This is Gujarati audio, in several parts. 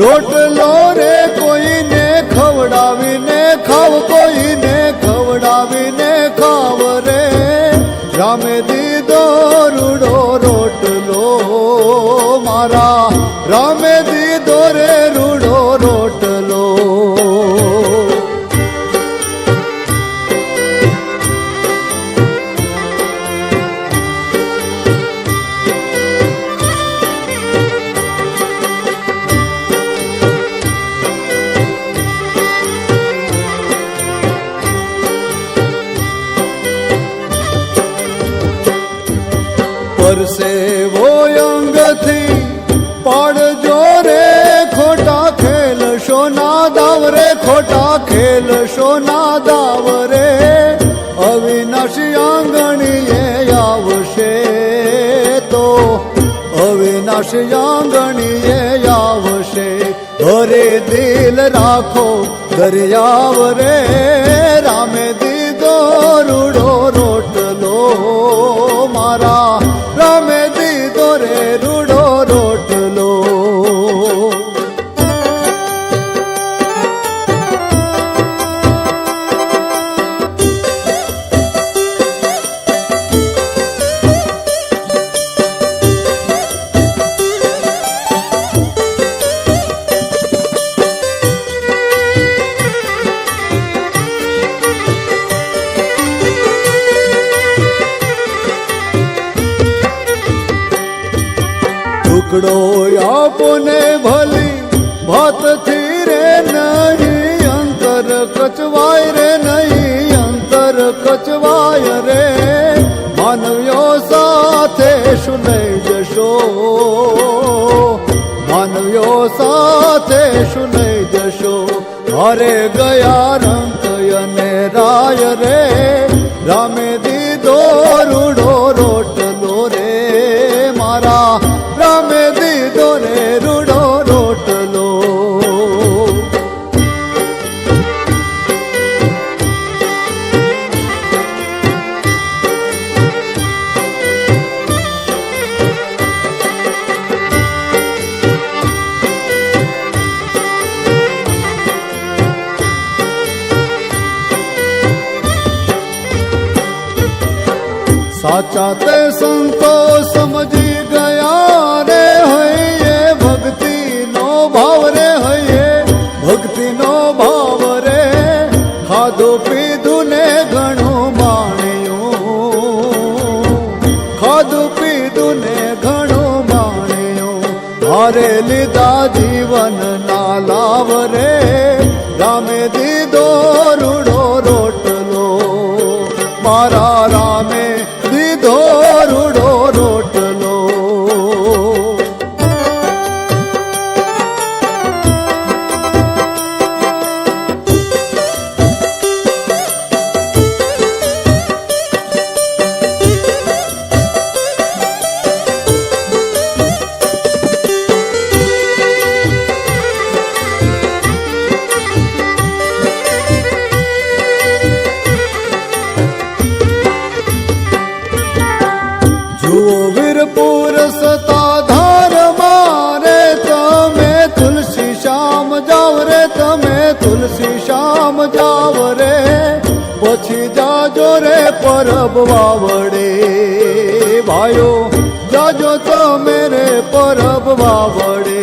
રોટલો રે કોઈને ખવડાવીને ખાવ, કોઈને ખવડાવીને ખાવ રે. રામે દીધો રૂડો રોટલો મારા. રામે દીધો રે રૂડો રોટલો પરસેવો અંગથી પડજો રે ખોટા ખેલશો ના દાવ રે, ખોટા ખેલશો ના દાવ રે. અવિનાશી આંગણીએ આવશે તો, અવિનાશી આંગણીએ આવશે. હરે દિલ રાખો, દરિયાવ રે, રામે દીધો રૂડો રોટલો મારા રમે દીધો રે રૂડો ટુકડો આપને ભલી ભાતથી રે નહીં, અંતર કચવાય રે નહીં, અંતર કચવાય રે. માનવ્યો સાથે શું લઈ જશો? માનવ્યો સાથે શું લઈ જશો? હરે ગયા રંગ અને રાય રે, રામે સાચા તે સંતો સમજી ગયા રે હૈયે ભક્તિ નો ભાવ રે હૈયે ભક્તિ નો ભાવ રે. ખાધું પીધું ને ઘણું માણ્યું, ખાધું પીધું ને ઘણું માણ્યું. મારે લીધા જીવન ના લાવ રે, રામે દીધો રૂડો રોટલો. મારા રામે દીધો રૂડો રોટલો તમે તુલસી શામ જાવ રે પછી જાજો રે પરબ વાવડે. ભાઈઓ, જાજો તમે રે પરબ વાવડે.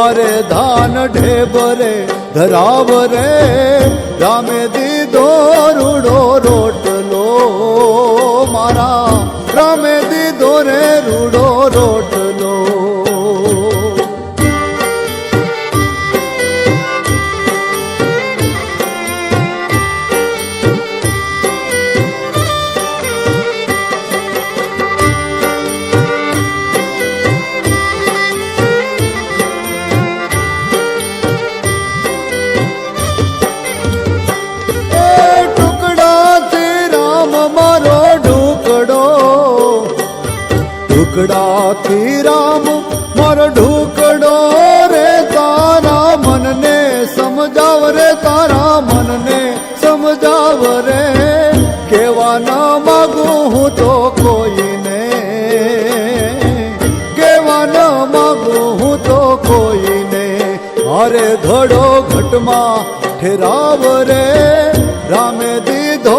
મારે ધાન ઢેબરે ધરાવ રે રામે દીધો રૂડો રોટલો મારો ઢુકડો ટુકડાથી રામ, મારો ઢુકડો રે તારા મનને સમજાવ રે તારા મનને સમજાવ રે કેવા ના માગુ હું તો કોઈને. કેવા ના માગુ હું તો કોઈને. મારે ઘડો ઘટમાં ઠેરાવ રે રામે દીધો